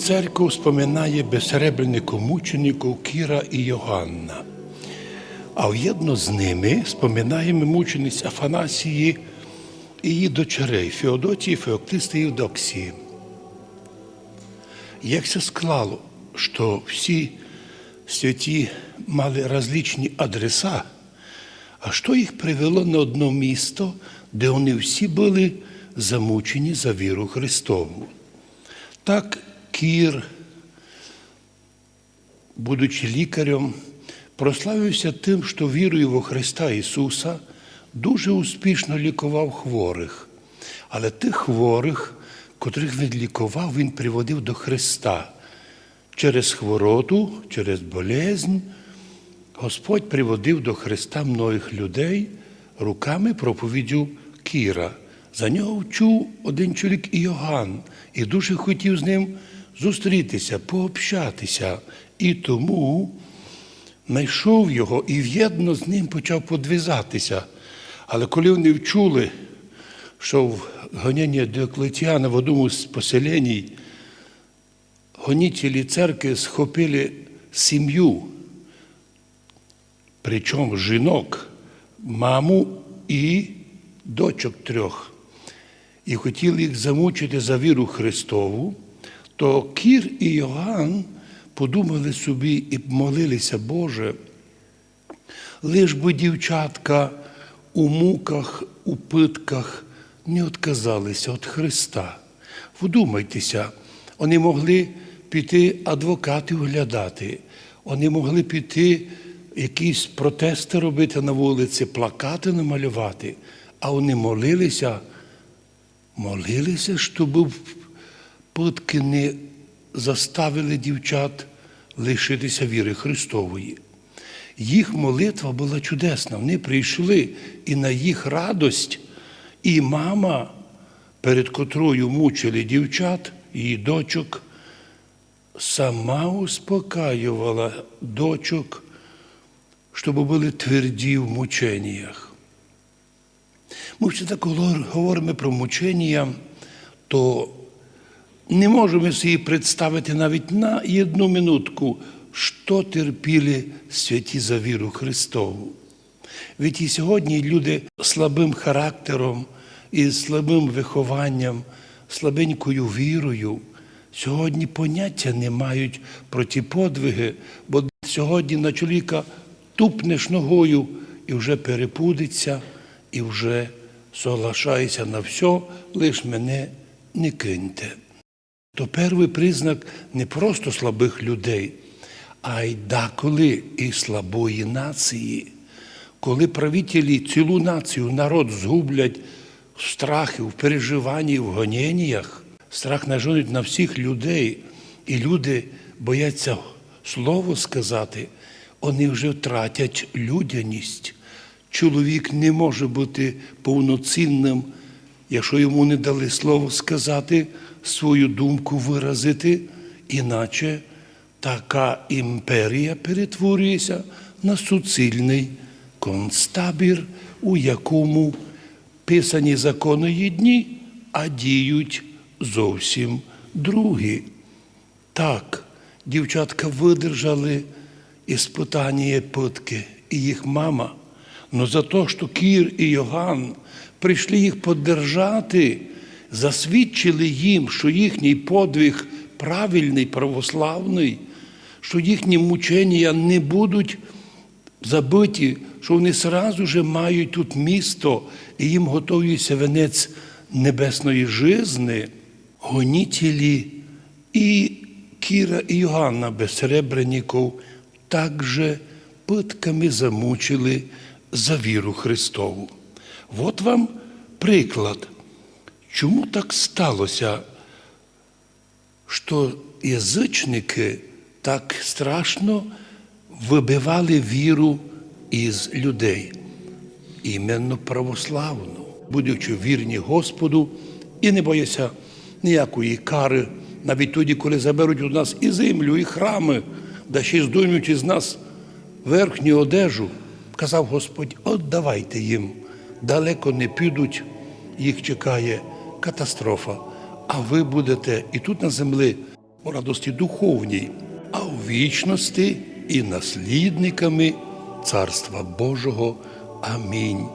церква споминає безсеребренників мучеників Кіра і Йоганна. А в'єдно з ними споминаємо мучениць Афанасії і її дочерей Феодотії, Феоктиста і Євдоксії. Як це склало, що всі святі мали различні адреса, а що їх привело на одне місто, де вони всі були замучені за віру Христову? Так Кір, будучи лікарем, прославився тим, що вірою во Христа Ісуса дуже успішно лікував хворих. Але тих хворих, котрих він лікував, він приводив до Христа. Через хвороту, через болезнь Господь приводив до Христа многих людей руками проповіддю Кіра. За нього вчув один чоловік Іоганн і дуже хотів з ним зустрітися, пообщатися. І тому знайшов його і в'єдно з ним почав подвизатися. Але коли вони вчули, що в гонінні Диоклетіана в одному з поселень гонітелі церкви схопили сім'ю, причому жінок, маму і дочок трьох, і хотіли їх замучити за віру Христову, то Кір і Йоганн подумали собі і молилися, Боже, лиш би дівчатка у муках, у питках не відказалися від Христа. Вдумайтеся, вони могли піти адвокатів глядати, вони могли піти якісь протести робити на вулиці, плакати намалювати, а вони молилися, молилися, щоб питки не заставили дівчат лишитися віри Христової. Їх молитва була чудесна. Вони прийшли і на їх радость, і мама, перед котрою мучили дівчат, її дочок, сама успокаювала дочок, щоб були тверді в мученнях. Ми все так говоримо про мучення, то не можемо собі представити навіть на одну минутку, що терпіли святі за віру Христову. Ведь і сьогодні люди слабим характером і слабим вихованням, слабенькою вірою, сьогодні поняття не мають про ті подвиги, бо сьогодні на чоловіка тупнеш ногою і вже перепудиться, і вже соглашається на все, лиш мене не киньте. То перший признак не просто слабих людей, а й деколи і слабої нації. Коли правителі цілу націю, народ згублять в страхі, в переживанні, в гоніннях, страх нажонить на всіх людей, і люди бояться слово сказати, вони вже втратять людяність. Чоловік не може бути повноцінним, якщо йому не дали слово сказати, свою думку виразити, іначе така імперія перетворюється на суцільний концтабір, у якому писані закони єдні, а діють зовсім другі. Так, дівчатка видержали іспитання питки і їх мама. Но за те, що Кір і Йоган прийшли їх поддержати, засвідчили їм, що їхній подвиг правильний, православний, що їхні мучення не будуть забиті, що вони сразу же мають тут місто і їм готується венець небесної жизни, гонітелі і Кіра і Йоганна безсеребренників також питками замучили за віру Христову. От вам приклад, чому так сталося, що язичники так страшно вибивали віру із людей, іменно православну, будучи вірні Господу і не бояться ніякої кари, навіть тоді, коли заберуть у нас і землю, і храми, да ще й здоймуть із нас верхню одежу, казав Господь, отдавайте їм, далеко не підуть, їх чекає катастрофа. А ви будете і тут на землі у радості духовній, а у вічності і наслідниками Царства Божого. Амінь.